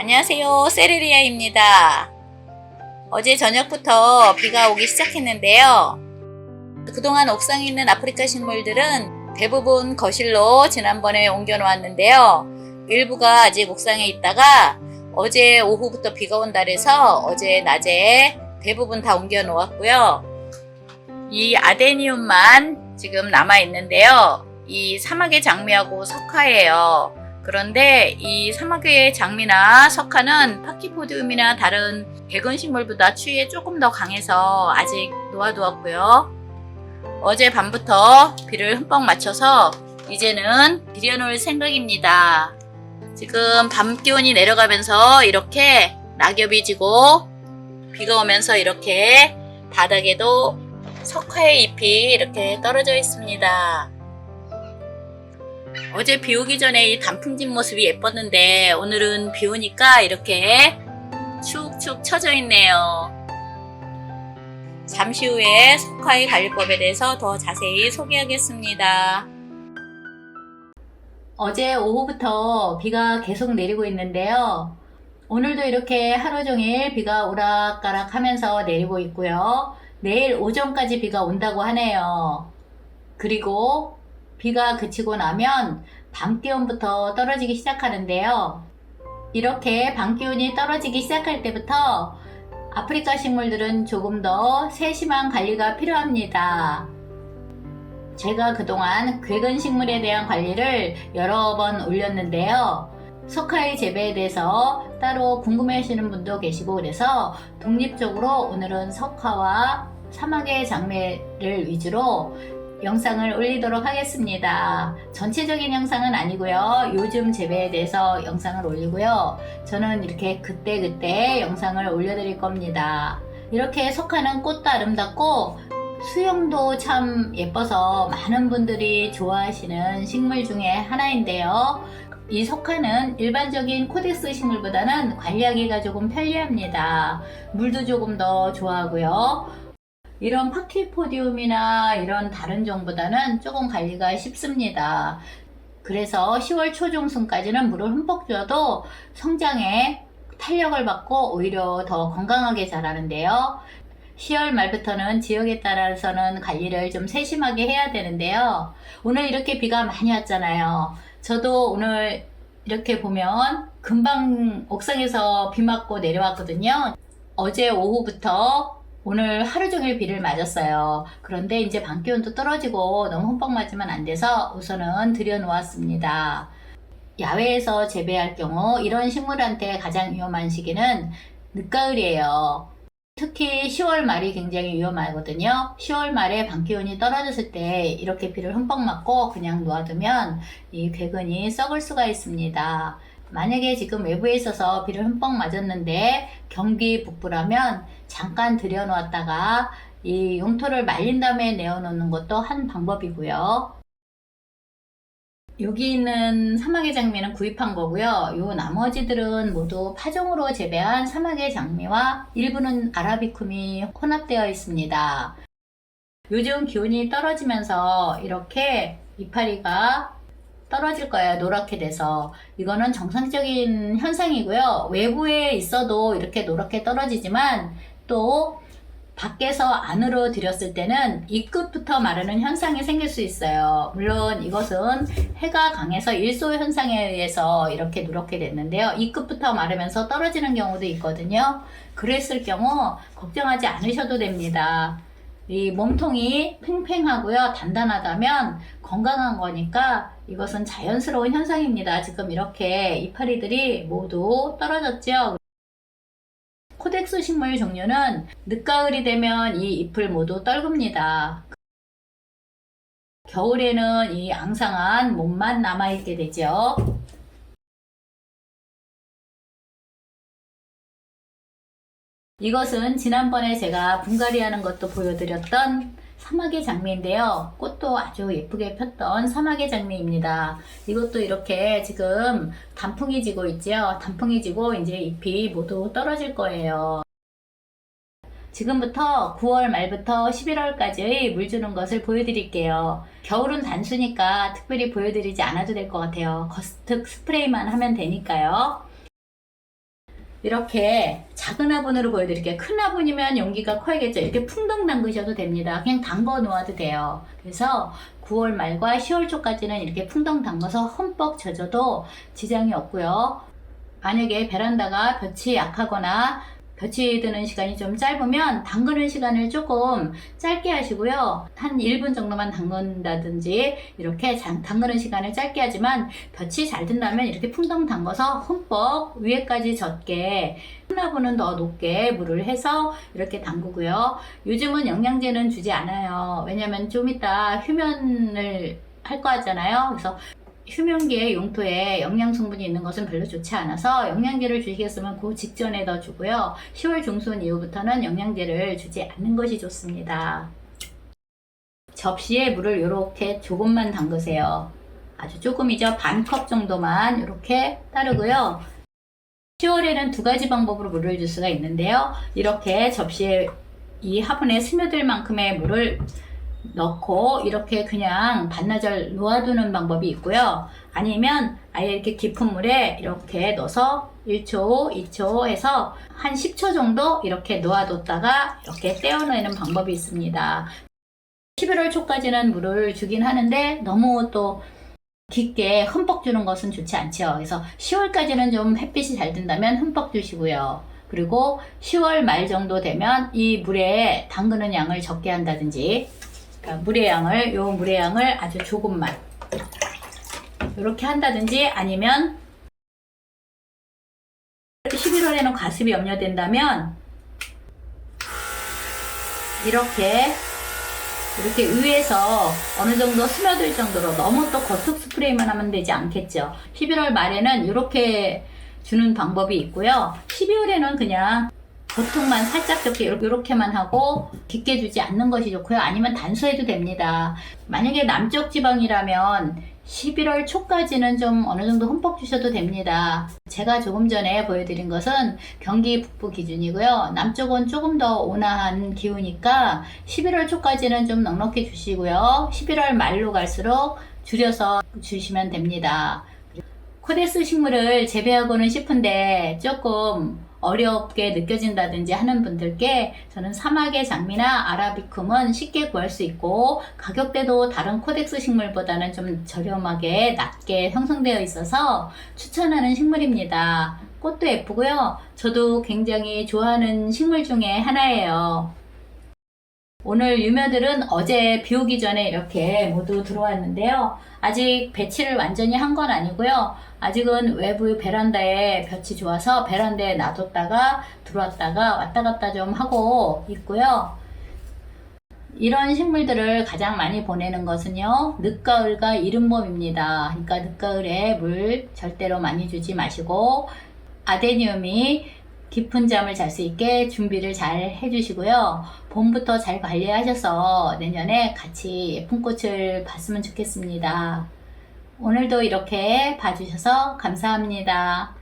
안녕하세요. 세레리아입니다. 어제 저녁부터 비가 오기 시작했는데요. 그동안 옥상에 있는 아프리카 식물들은 대부분 거실로 지난번에 옮겨 놓았는데요. 일부가 아직 옥상에 있다가 어제 오후부터 비가 온다 그래서 어제 낮에 대부분 다 옮겨 놓았고요. 이 아데니움만 지금 남아 있는데요. 이 사막의 장미하고 석화예요. 그런데 이 사막의 장미나 석화는 파키포디움이나 다른 백은식물보다 추위에 조금 더 강해서 아직 놓아두었고요. 어제 밤부터 비를 흠뻑 맞춰서 이제는 들여놓을 생각입니다. 지금 밤 기온이 내려가면서 이렇게 낙엽이 지고 비가 오면서 이렇게 바닥에도 석화의 잎이 이렇게 떨어져 있습니다. 어제 비 오기 전에 이 단풍진 모습이 예뻤는데 오늘은 비 오니까 이렇게 축축 처져 있네요. 잠시 후에 석화의 관리법에 대해서 더 자세히 소개하겠습니다. 어제 오후부터 비가 계속 내리고 있는데요. 오늘도 이렇게 하루 종일 비가 오락가락 하면서 내리고 있고요. 내일 오전까지 비가 온다고 하네요. 그리고 비가 그치고 나면 밤 기온부터 떨어지기 시작하는데요. 이렇게 밤 기온이 떨어지기 시작할 때부터 아프리카 식물들은 조금 더 세심한 관리가 필요합니다. 제가 그동안 괴근 식물에 대한 관리를 여러 번 올렸는데요. 석화의 재배에 대해서 따로 궁금해 하시는 분도 계시고 그래서 독립적으로 오늘은 석화와 사막의 장미를 위주로 영상을 올리도록 하겠습니다. 전체적인 영상은 아니고요. 요즘 재배에 대해서 영상을 올리고요. 저는 이렇게 그때 그때 영상을 올려드릴 겁니다. 이렇게 석화는 꽃도 아름답고 수영도 참 예뻐서 많은 분들이 좋아하시는 식물 중에 하나인데요. 이 석화는 일반적인 코덱스 식물보다는 관리하기가 조금 편리합니다. 물도 조금 더 좋아하고요. 이런 파키포디움이나 이런 다른 종보다는 조금 관리가 쉽습니다. 그래서 10월 초중순까지는 물을 흠뻑 줘도 성장에 탄력을 받고 오히려 더 건강하게 자라는데요. 10월 말부터는 지역에 따라서는 관리를 좀 세심하게 해야 되는데요. 오늘 이렇게 비가 많이 왔잖아요. 저도 오늘 이렇게 보면 금방 옥상에서 비 맞고 내려왔거든요. 어제 오후부터 오늘 하루 종일 비를 맞았어요. 그런데 이제 밤 기온도 떨어지고 너무 흠뻑 맞으면 안 돼서 우선은 들여놓았습니다. 야외에서 재배할 경우 이런 식물한테 가장 위험한 시기는 늦가을이에요. 특히 10월 말이 굉장히 위험하거든요. 10월 말에 밤 기온이 떨어졌을 때 이렇게 비를 흠뻑 맞고 그냥 놓아두면 이 괴근이 썩을 수가 있습니다. 만약에 지금 외부에 있어서 비를 흠뻑 맞았는데 경기 북부라면 잠깐 들여놓았다가 이 용토를 말린 다음에 내어놓는 것도 한 방법이고요. 여기 있는 사막의 장미는 구입한 거고요. 요 나머지들은 모두 파종으로 재배한 사막의 장미와 일부는 아라비쿰이 혼합되어 있습니다. 요즘 기온이 떨어지면서 이렇게 이파리가 떨어질 거예요. 노랗게 돼서. 이거는 정상적인 현상이고요. 외부에 있어도 이렇게 노랗게 떨어지지만 또 밖에서 안으로 들였을 때는 이 끝부터 마르는 현상이 생길 수 있어요. 물론 이것은 해가 강해서 일소 현상에 의해서 이렇게 누렇게 됐는데요. 이 끝부터 마르면서 떨어지는 경우도 있거든요. 그랬을 경우 걱정하지 않으셔도 됩니다. 이 몸통이 팽팽하고요. 단단하다면 건강한 거니까 이것은 자연스러운 현상입니다. 지금 이렇게 이파리들이 모두 떨어졌죠. 코덱스 식물 종류는 늦가을이 되면 이 잎을 모두 떨굽니다. 겨울에는 이 앙상한 몸만 남아있게 되죠. 이것은 지난번에 제가 분갈이 하는 것도 보여드렸던 사막의 장미인데요. 꽃도 아주 예쁘게 폈던 사막의 장미입니다. 이것도 이렇게 지금 단풍이 지고 있죠. 단풍이 지고 이제 잎이 모두 떨어질 거예요. 지금부터 9월 말부터 11월까지 물 주는 것을 보여드릴게요. 겨울은 단수니까 특별히 보여드리지 않아도 될 것 같아요. 거스특 스프레이만 하면 되니까요. 이렇게 작은 화분으로 보여드릴게요. 큰 화분이면 용기가 커야겠죠. 이렇게 풍덩 담그셔도 됩니다. 그냥 담궈 놓아도 돼요. 그래서 9월 말과 10월 초까지는 이렇게 풍덩 담궈서 흠뻑 젖어도 지장이 없고요. 만약에 베란다가 볕이 약하거나 볕이 드는 시간이 좀 짧으면 담그는 시간을 조금 짧게 하시고요. 한 1분 정도만 담근다든지 이렇게 장- 담그는 시간을 짧게 하지만 볕이 잘 든다면 이렇게 풍덩 담궈서 흠뻑 위에까지 젖게 큰화분은 더 높게 물을 해서 이렇게 담그고요. 요즘은 영양제는 주지 않아요. 왜냐면 좀 이따 휴면을 할 거 하잖아요. 그래서 휴면기의 용토에 영양 성분이 있는 것은 별로 좋지 않아서 영양제를 주시겠으면 그 직전에 더 주고요. 10월 중순 이후부터는 영양제를 주지 않는 것이 좋습니다. 접시에 물을 이렇게 조금만 담그세요. 아주 조금이죠. 반 컵 정도만 이렇게 따르고요. 10월에는 두 가지 방법으로 물을 줄 수가 있는데요. 이렇게 접시에 이 화분에 스며들 만큼의 물을 넣고 이렇게 그냥 반나절 놓아두는 방법이 있고요. 아니면 아예 이렇게 깊은 물에 이렇게 넣어서 1초, 2초 해서 한 10초 정도 이렇게 놓아뒀다가 이렇게 떼어내는 방법이 있습니다. 11월 초까지는 물을 주긴 하는데 너무 또 깊게 흠뻑 주는 것은 좋지 않죠. 그래서 10월까지는 좀 햇빛이 잘 든다면 흠뻑 주시고요. 그리고 10월 말 정도 되면 이 물에 담그는 양을 적게 한다든지 그러니까 물의 양을 요 물의 양을 아주 조금만 이렇게 한다든지 아니면 11월에는 과습이 염려된다면 이렇게 이렇게 위에서 어느 정도 스며들 정도로 너무 또 겉흙 스프레이만 하면 되지 않겠죠. 11월 말에는 이렇게 주는 방법이 있고요. 12월에는 그냥 겉흙만 살짝 이렇게 이렇게만 하고 깊게 주지 않는 것이 좋고요. 아니면 단수해도 됩니다. 만약에 남쪽 지방이라면 11월 초까지는 좀 어느 정도 흠뻑 주셔도 됩니다. 제가 조금 전에 보여드린 것은 경기 북부 기준이고요. 남쪽은 조금 더 온화한 기후니까 11월 초까지는 좀 넉넉히 주시고요. 11월 말로 갈수록 줄여서 주시면 됩니다. 코데스 식물을 재배하고는 싶은데 조금 어렵게 느껴진다든지 하는 분들께 저는 사막의 장미나 아라비쿰은 쉽게 구할 수 있고 가격대도 다른 코덱스 식물보다는 좀 저렴하게 낮게 형성되어 있어서 추천하는 식물입니다. 꽃도 예쁘고요. 저도 굉장히 좋아하는 식물 중에 하나예요. 오늘 유며들은 어제 비 오기 전에 이렇게 모두 들어왔는데요. 아직 배치를 완전히 한 건 아니고요. 아직은 외부 베란다에 볕이 좋아서 베란다에 놔뒀다가 들어왔다가 왔다 갔다 좀 하고 있고요. 이런 식물들을 가장 많이 보내는 것은요, 늦가을과 이른봄입니다. 그러니까 늦가을에 물 절대로 많이 주지 마시고, 아데니움이 깊은 잠을 잘 수 있게 준비를 잘 해주시고요. 봄부터 잘 관리하셔서 내년에 같이 예쁜 꽃을 봤으면 좋겠습니다. 오늘도 이렇게 봐주셔서 감사합니다.